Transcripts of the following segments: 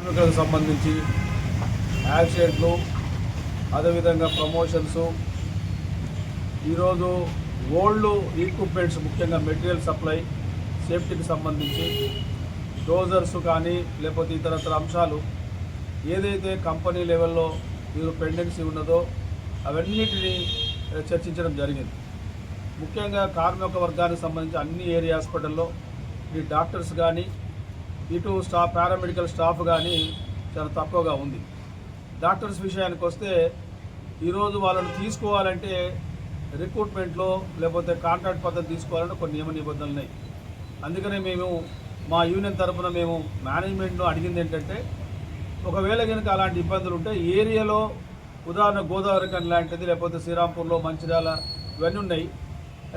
కార్మికులకు సంబంధించి యాక్సిడెంట్లు అదేవిధంగా ప్రమోషన్స్. ఈరోజు ఓల్డ్ ఈక్విప్మెంట్స్ ముఖ్యంగా మెటీరియల్ సప్లై సేఫ్టీకి సంబంధించి డోజర్స్ కానీ లేకపోతే ఇతరత్ర అంశాలు ఏదైతే కంపెనీ లెవెల్లో మీరు పెండెన్సీ ఉన్నదో అవన్నిటిని చర్చించడం జరిగింది. ముఖ్యంగా కార్మిక వర్గానికి సంబంధించి అన్ని ఏరియా హాస్పిటల్లో ఈ డాక్టర్స్ కానీ ఇటు స్టాఫ్ పారామెడికల్ స్టాఫ్ కానీ చాలా తక్కువగా ఉంది. డాక్టర్స్ విషయానికి వస్తే ఈరోజు వాళ్ళని తీసుకోవాలంటే రిక్రూట్మెంట్లో లేకపోతే కాంట్రాక్ట్ పద్ధతి తీసుకోవాలంటే కొన్ని నియమ నిబంధనలు ఉన్నాయి. అందుకనే మేము మా యూనియన్ తరఫున మేము మేనేజ్మెంట్లో అడిగింది ఏంటంటే ఒకవేళ కనుక అలాంటి ఇబ్బందులు ఉంటే ఏరియాలో ఉదాహరణ గోదావరి కని లాంటిది లేకపోతే శ్రీరాంపూర్లో మంచిర్యాల ఇవన్నీ ఉన్నాయి.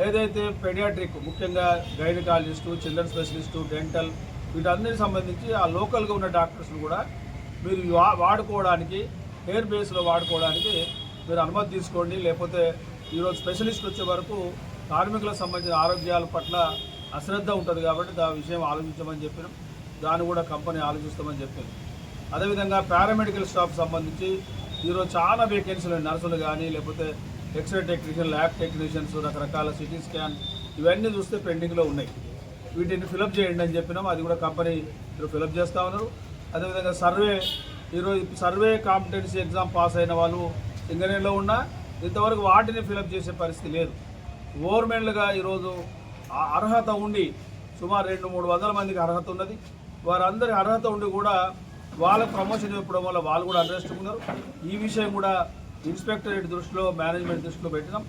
ఏదైతే పెడియాట్రిక్ ముఖ్యంగా గైనకాలజిస్టు చిల్డ్రన్ స్పెషలిస్టు డెంటల్ వీటన్నిటికి సంబంధించి ఆ లోకల్గా ఉన్న డాక్టర్స్ని కూడా మీరు వా- వాడుకోవడానికి హెయిర్ బేస్లో వాడుకోవడానికి మీరు అనుమతి తీసుకోండి. లేకపోతే ఈరోజు స్పెషలిస్ట్ వచ్చే వరకు కార్మికులకు సంబంధించిన ఆరోగ్యాల పట్ల అశ్రద్ధ ఉంటుంది కాబట్టి దాని విషయం ఆలోచించమని చెప్పినాం. దాన్ని కూడా కంపెనీ ఆలోచిస్తామని చెప్పింది అదేవిధంగా పారామెడికల్ స్టాఫ్ సంబంధించి ఈరోజు చాలా వేకెన్సీలు నర్సులు కానీ లేకపోతే x ray technician lab technicians రకరకాల సిటీ స్కాన్ ఇవన్నీ చూస్తే పెండింగ్లో ఉన్నాయి. వీటిని ఫిలప్ చేయండి అని చెప్పినాము అది కూడా కంపెనీ మీరు ఫిలప్ చేస్తూ ఉన్నారు. అదేవిధంగా సర్వే ఈరోజు సర్వే కాంపిటెన్సీ ఎగ్జామ్ పాస్ అయిన వాళ్ళు ఇంజనీర్లో ఉన్నా ఇంతవరకు వాటిని ఫిలప్ చేసే పరిస్థితి లేదు. ఓవర్మెంట్లుగా ఈరోజు అర్హత ఉండి సుమారు రెండు మూడు వందల మందికి అర్హత ఉన్నది. వారందరి అర్హత ఉండి కూడా వాళ్ళకు ప్రమోషన్ ఇవ్వడం వల్ల వాళ్ళు కూడా అరెస్ట్ ఉన్నారు ఈ విషయం కూడా ఇన్స్పెక్టరేట్ దృష్టిలో మేనేజ్మెంట్ దృష్టిలో పెట్టినాం.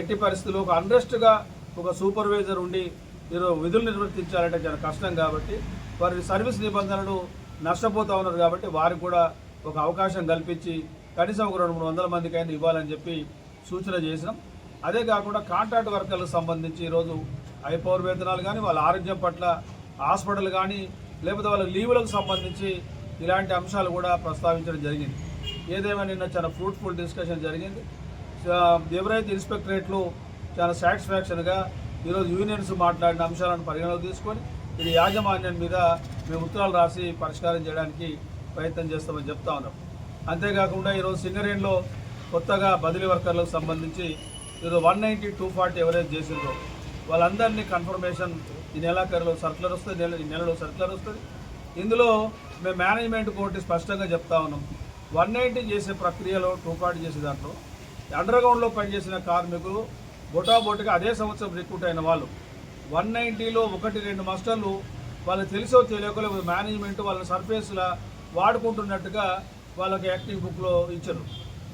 ఎట్టి పరిస్థితుల్లో ఒక అన్రెస్ట్గా ఒక సూపర్వైజర్ ఉండి ఈరోజు విధులు నిర్వర్తించాలంటే చాలా కష్టం కాబట్టి వారి సర్వీస్ నిబంధనలు నష్టపోతూ ఉన్నారు కాబట్టి వారికి కూడా ఒక అవకాశం కల్పించి కనీసం ఒక రెండు మూడు వందల మందికైనా ఇవ్వాలని చెప్పి సూచన చేసినాం. అదే కాకుండా కాంట్రాక్ట్ వర్కర్లకు సంబంధించి ఈరోజు హై పవర్ వేతనాలు కానీ వాళ్ళ ఆరోగ్యం పట్ల హాస్పిటల్ కానీ లేకపోతే వాళ్ళ లీవులకు సంబంధించి ఇలాంటి అంశాలు కూడా ప్రస్తావించడం జరిగింది. ఏదేమైనా నిన్న చాలా ఫ్రూట్ఫుల్ డిస్కషన్ జరిగింది. ఎవరైతే ఇన్స్పెక్టరేట్లు చాలా సాటిస్ఫాక్షన్గా ఈరోజు యూనియన్స్ మాట్లాడిన అంశాలను పరిగణలోకి తీసుకొని ఇది యాజమాన్యం మీద మేము ఉత్తరాలు రాసి పరిష్కారం చేయడానికి ప్రయత్నం చేస్తామని చెప్తా ఉన్నాం. అంతేకాకుండా ఈరోజు సింగరేణిలో కొత్తగా బదిలీ వర్కర్లకు సంబంధించి ఈరోజు one ninety two forty average చేసిందో వాళ్ళందరినీ కన్ఫర్మేషన్ ఈ నెలాఖరులో సర్కులర్ వస్తుంది నెల ఈ నెలలో సర్కులర్ వస్తుంది. ఇందులో మేము మేనేజ్మెంట్ కోర్టు స్పష్టంగా చెప్తా ఉన్నాం. వన్ నైంటీ చేసే ప్రక్రియలో టూ ఫార్టీ చేసే దాంట్లో అండర్గ్రౌండ్లో పనిచేసిన కార్మికులు బొటాబొటిగా అదే సంవత్సరం రిక్రూట్ అయిన వాళ్ళు. వన్ నైంటీలో ఒకటి రెండు మాస్టర్లు వాళ్ళకి తెలిసో తెలియకో మేనేజ్మెంట్ వాళ్ళ సర్ఫేస్లా వాడుకుంటున్నట్టుగా వాళ్ళకి యాక్టివ్ బుక్లో ఇచ్చారు.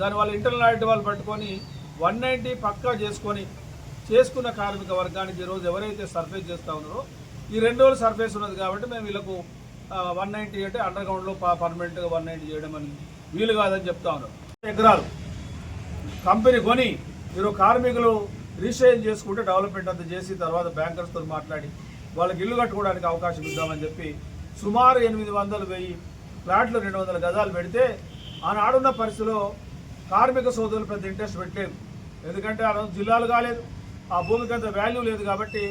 దాని వాళ్ళ ఇంటర్నల్ ఆడిట్ వాళ్ళు పట్టుకొని వన్ నైంటీ పక్కా చేసుకొని చేసుకున్న కార్మిక వర్గానికి ఈరోజు ఎవరైతే సర్ఫేస్ చేస్తూ ఉన్నారో ఈ రెండు రోజులు సర్ఫేస్ ఉన్నది కాబట్టి మేము వీళ్ళకు వన్ నైంటీ అంటే అండర్ గ్రౌండ్లో పర్మనెంట్గా వన్ నైంటీ చేయడం అని వీలు కాదని చెప్తా ఉన్నారు ఎకరాలు. కంపెనీ కొని మీరు కార్మికులు రిజిస్ట్రేషన్ చేసుకుంటే డెవలప్మెంట్ అంతా చేసి తర్వాత బ్యాంకర్స్తో మాట్లాడి వాళ్ళకి ఇల్లు కట్టుకోవడానికి అవకాశం ఇద్దామని చెప్పి సుమారు ఎనిమిది వందలు వెయ్యి ఫ్లాట్లు రెండు వందల గజాలు పెడితే ఆనాడున్న పరిస్థితిలో కార్మిక సోదరులు పెద్ద ఇంట్రెస్ట్ పెట్టలేదు. ఎందుకంటే ఆ జిల్లాలు కాలేదు. ఆ భూమికి అంత వాల్యూ లేదు కాబట్టి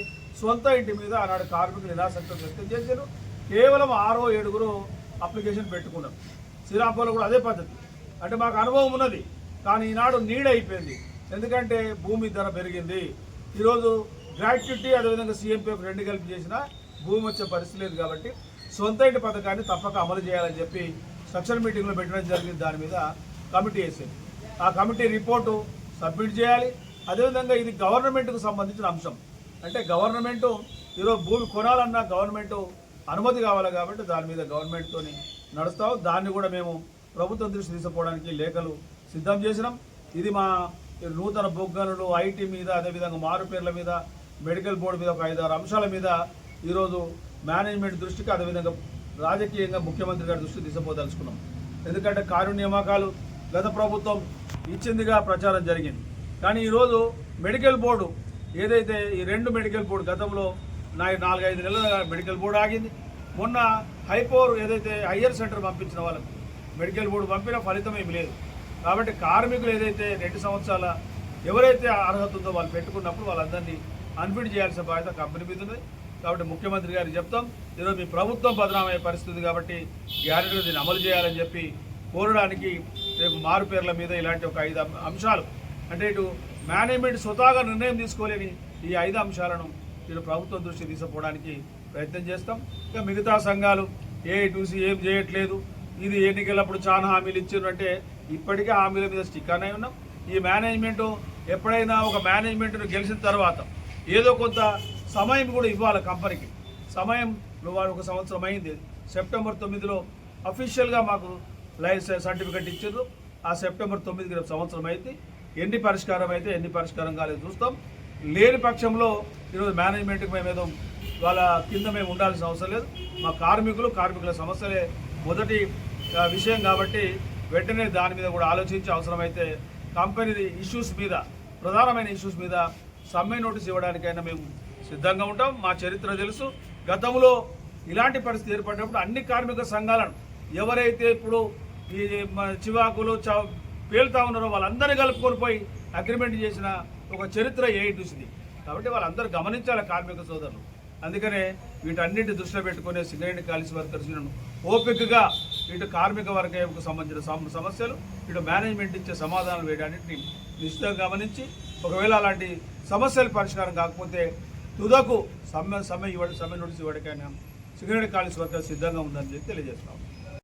సొంత ఇంటి మీద ఆనాడు కార్మికులు నిరాసక్తం వ్యక్తం చేశారు. కేవలం ఆరో ఏడుగురు అప్లికేషన్ పెట్టుకున్నాం శ్రీరాంపూర్లో కూడా అదే పద్ధతి. అంటే మాకు అనుభవం ఉన్నది. కానీ ఈనాడు నీడ్ అయిపోయింది ఎందుకంటే భూమి ధర పెరిగింది. ఈరోజు గ్రాట్యుటీ అదేవిధంగా సీఎంపీఎఫ్ రెండు కలిపి చేసినా భూమి వచ్చే పరిస్థితి లేదు కాబట్టి సొంత ఇంటి పథకాన్ని తప్పక అమలు చేయాలని చెప్పి సెక్షన్ మీటింగ్లో పెట్టడం జరిగింది. దాని మీద కమిటీ వేసింది. ఆ కమిటీ రిపోర్టు సబ్మిట్ చేయాలి. అదేవిధంగా ఇది గవర్నమెంట్కు సంబంధించిన అంశం. అంటే గవర్నమెంటు ఈరోజు భూమి కొనాలన్నా గవర్నమెంటు అనుమతి కావాలి కాబట్టి దాని మీద గవర్నమెంట్తో నడుస్తాం దాన్ని కూడా మేము ప్రభుత్వం దృష్టి తీసుకోవడానికి లేఖలు సిద్ధం చేసినాం. ఇది మా నూతన బొగ్గనులు ఐటీ మీద అదేవిధంగా మారుపేర్ల మీద మెడికల్ బోర్డు మీద ఒక ఐదారు అంశాల మీద ఈరోజు మేనేజ్మెంట్ దృష్టికి అదేవిధంగా రాజకీయంగా ముఖ్యమంత్రి గారి దృష్టికి తీసుకుపోదలుచుకున్నాం ఎందుకంటే కారు నియామకాలు గత ప్రభుత్వం ఇచ్చిందిగా ప్రచారం జరిగింది. కానీ ఈరోజు మెడికల్ బోర్డు ఏదైతే ఈ రెండు మెడికల్ బోర్డు గతంలో నా నాలుగైదు నెలల మెడికల్ బోర్డు ఆగింది. మొన్న హైపోర్ ఏదైతే హయ్యర్ సెంటర్ పంపించిన వాళ్ళకి మెడికల్ బోర్డు పంపిన ఫలితం ఏమి లేదు. కాబట్టి కార్మికులు ఏదైతే రెండు సంవత్సరాల ఎవరైతే అర్హత ఉందో వాళ్ళు పెట్టుకున్నప్పుడు వాళ్ళందరినీ అన్ఫిట్ చేయాల్సిన బాధ్యత కంపెనీ మీద ఉంది కాబట్టి ముఖ్యమంత్రి గారికి చెప్తాం ఈరోజు మీ ప్రభుత్వం బదనామయ్యే పరిస్థితి కాబట్టి గ్యారెంటీ దీన్ని అమలు చేయాలని చెప్పి కోరడానికి రేపు మారు పేర్ల మీద ఇలాంటి ఒక ఐదు అంశాలు. అంటే ఇటు మేనేజ్మెంట్ స్వతహాగా నిర్ణయం తీసుకోలేని ఈ ఐదు అంశాలను ఇటు ప్రభుత్వం దృష్టి తీసుకుపోవడానికి ప్రయత్నం చేస్తాం. ఇంకా మిగతా సంఘాలు ఏ చూసి ఏం చేయట్లేదు. ఇది ఎన్నికలప్పుడు చాలా హామీలు ఇచ్చారు అంటే ఇప్పటికే హామీల మీద స్టిక్ అనే ఉన్నాం. ఈ మేనేజ్మెంట్ ఎప్పుడైనా ఒక మేనేజ్మెంట్ను గెలిచిన తర్వాత ఏదో కొంత సమయం కూడా ఇవ్వాలి కంపెనీకి. సమయం వారు ఒక సంవత్సరం అయింది. సెప్టెంబర్ తొమ్మిదిలో అఫీషియల్గా మాకు లైసెన్స్ సర్టిఫికెట్ ఇచ్చారు ఆ సెప్టెంబర్ తొమ్మిదికి రేపు సంవత్సరం అయితే ఎన్ని పరిష్కారం అయితే ఎన్ని పరిష్కారం కాలేదు చూస్తాం. లేని పక్షంలో ఈరోజు మేనేజ్మెంట్కి మేము ఏదో వాళ్ళ కింద మేము ఉండాల్సిన అవసరం లేదు. మా కార్మికులు కార్మికుల సమస్యలే మొదటి విషయం కాబట్టి వెంటనే దాని మీద కూడా ఆలోచించి అవసరమైతే కంపెనీ ఇష్యూస్ మీద ప్రధానమైన ఇష్యూస్ మీద సమ్మె నోటీస్ ఇవ్వడానికైనా మేము సిద్ధంగా ఉంటాం. మా చరిత్ర తెలుసు. గతంలో ఇలాంటి పరిస్థితి ఏర్పడినప్పుడు అన్ని కార్మిక సంఘాలను ఎవరైతే ఇప్పుడు ఈ చివాకులు పేలుతా ఉన్నారో వాళ్ళందరినీ కలుపుకొని పోయి అగ్రిమెంట్ చేసిన ఒక చరిత్ర ఏఐటీసీది. కాబట్టి వాళ్ళందరూ గమనించాలి కార్మిక సోదరులు. అందుకనే వీటన్నిటి దృష్టిలో పెట్టుకునే సింగరేణి కాలేజ్ వర్కర్స్ ఓపికగా ఇటు కార్మిక వర్గంకు సంబంధించిన సమస్యలు ఇటు మేనేజ్మెంట్ ఇచ్చే సమాధానాలు వేయడానికి నిశ్చితంగా గమనించి ఒకవేళ అలాంటి సమస్యలు పరిష్కారం కాకపోతే తుదకు సమ్మె సమ్మె ఇవ్వడం సమ్మె నోటీస్ ఇవ్వడానికైనా సిగరెట్ కాలేజ్ వర్గం సిద్ధంగా ఉందని చెప్పి తెలియజేస్తాం